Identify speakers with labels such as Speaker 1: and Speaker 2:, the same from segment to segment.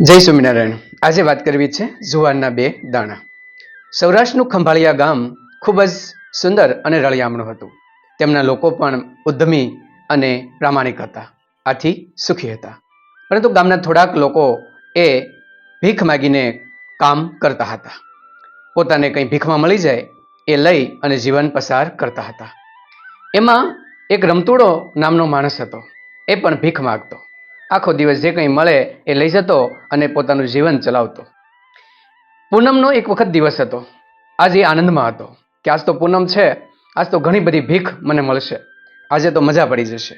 Speaker 1: જય સ્વામિનારાયણ. આજે વાત કરવી છે જુવારના બે દાણા. સૌરાષ્ટ્રનું ખંભાળિયા ગામ ખૂબ જ સુંદર અને રળિયામણું હતું. તેમના લોકો પણ ઉદ્યમી અને પ્રામાણિક હતા. આથી સુખી હતા. પરંતુ ગામના થોડાક લોકો એ ભીખ માગીને કામ કરતા હતા. પોતાને કંઈ ભીખમાં મળી જાય એ લઈ અને જીવન પસાર કરતા હતા. એમાં એક રમતુડો નામનો માણસ હતો. એ પણ ભીખ માગતો. આખો દિવસ જે કંઈ મળે એ લઈ જતો અને પોતાનું જીવન ચલાવતો. પૂનમનો એક વખત દિવસ હતો. આજે આનંદમાં હતો કે આજ તો પૂનમ છે, આજ તો ઘણી બધી ભીખ મને મળશે. આજે તો મજા પડી જશે.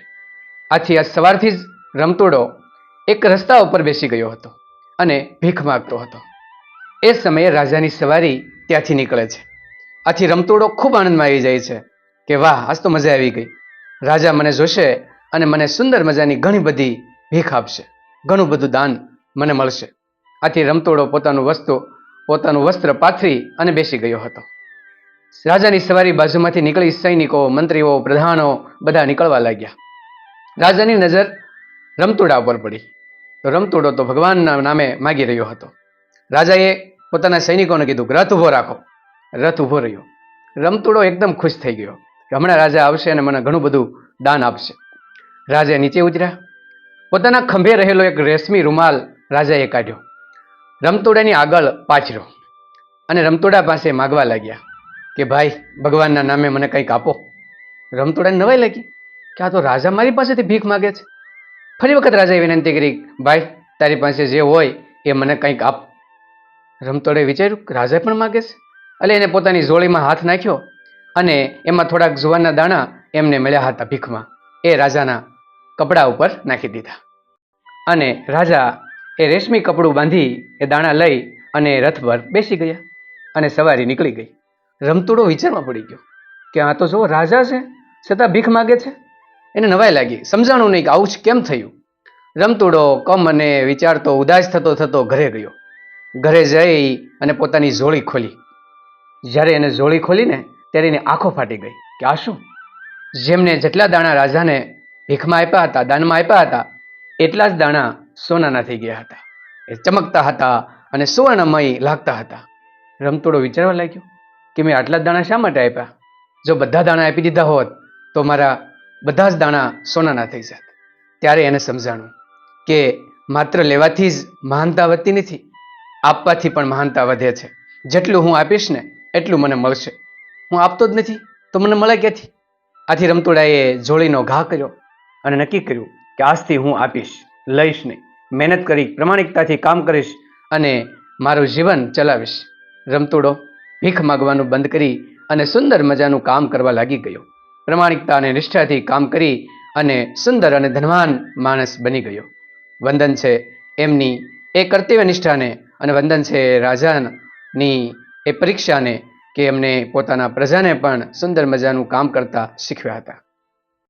Speaker 1: આથી આજ સવારથી જ રમતોડો એક રસ્તા ઉપર બેસી ગયો હતો અને ભીખ માગતો હતો. એ સમયે રાજાની સવારી ત્યાંથી નીકળે છે. આથી રમતોડો ખૂબ આનંદમાં આવી જાય છે કે વાહ, આજ તો મજા આવી ગઈ. રાજા મને જોશે અને મને સુંદર મજાની ઘણી બધી ભીખ આપશે. ઘણું બધું દાન મને મળશે. આથી રમતોડો પોતાનું વસ્તુ, પોતાનું વસ્ત્ર પાથરી અને બેસી ગયો હતો. રાજાની સવારી બાજુમાંથી નીકળી સૈનિકો, મંત્રીઓ, પ્રધાનો બધા નીકળવા લાગ્યા. રાજાની નજર રમતોડા ઉપર પડી. તો રમતોડો તો ભગવાનના નામે માગી રહ્યો હતો. રાજાએ પોતાના સૈનિકોને કીધું રથ ઊભો રાખો. રથ ઊભો રહ્યો. રમતોડો એકદમ ખુશ થઈ ગયો કે હમણાં રાજા આવશે અને મને ઘણું બધું દાન આપશે. રાજા નીચે ઉતર્યા. પોતાના ખંભે રહેલો એક રેશમી રૂમાલ રાજાએ કાઢ્યો. રમતોડાની આગળ પાછરો અને રમતોડા પાસે માગવા લાગ્યા કે, ભાઈ, ભગવાનના નામે મને કંઈક આપો. રમતોડાને નવાઈ લાગી કે, આ તો રાજા મારી પાસેથી ભીખ માગે છે. ફરી વખત રાજાએ વિનંતી કરી, ભાઈ, તારી પાસે જે હોય એ મને કંઈક આપ. રમતોડે વિચાર્યું કે, રાજા પણ માગે છે. એટલે એને પોતાની જોળીમાં હાથ નાખ્યો અને એમાં થોડાક જુવારના દાણા એમને મળ્યા હતા ભીખમાં. એ રાજાના કપડા ઉપર નાખી દીધા. અને રાજા એ રેશમી કપડું બાંધી એ દાણા લઈ અને રથ પર બેસી ગયા અને સવારી નીકળી ગઈ. રમતુડો વિચારમાં પડી ગયો કે આ તો જો રાજા છે, છતાં ભીખ માગે છે. એને નવાઈ લાગી. સમજાણું નહીં કે આવું જ કેમ થયું? રમતુડો કમ અને વિચારતો, ઉદાસ થતો થતો ઘરે ગયો. ઘરે જઈ અને પોતાની જોળી ખોલી. જ્યારે એને જોળી ખોલીને ત્યારે એની આંખો ફાટી ગઈ કે આ શું? જેમને જેટલા દાણા રાજાને ભીખમાં આપ્યા હતા, દાનમાં આપ્યા હતા. એટલા જ દાણા સોનાના થઈ ગયા હતા. એ ચમકતા હતા અને સુવર્ણમય લાગતા હતા. રમતોડો વિચારવા લાગ્યો કે મેં આટલા જ દાણા શા માટે આપ્યા જો બધા દાણા આપી દીધા હોત, તો મારા બધા જ દાણા સોનાના થઈ જાત. ત્યારે એને સમજાણું કે માત્ર લેવાથી જ મહાનતા વધતી નથી, આપવાથી પણ મહાનતા વધે છે. જેટલું હું આપીશ ને, એટલું મને મળશે. હું આપતો જ નથી, તો મને મળે ક્યાંથી? આથી રમતોડાએ જોડીનો ઘા કર્યો. અને નક્કી કર્યું કે આજથી હું આપીશ, લઈશ નહીં. મહેનત કરી, પ્રમાણિકતાથી કામ કરીશ અને મારું જીવન ચલાવીશ. રમતોડો, ભીખ માગવાનું બંધ કરી અને સુંદર મજાનું કામ કરવા લાગી ગયો. પ્રમાણિકતા અને નિષ્ઠાથી કામ કરી અને સુંદર અને ધનવાન માણસ બની ગયો. વંદન છે એમની એ કર્તવ્ય નિષ્ઠાને અને વંદન છે રાજાની એ પરીક્ષાને કે એમને પોતાના પ્રજાને પણ સુંદર મજાનું કામ કરતા શીખવ્યા હતા.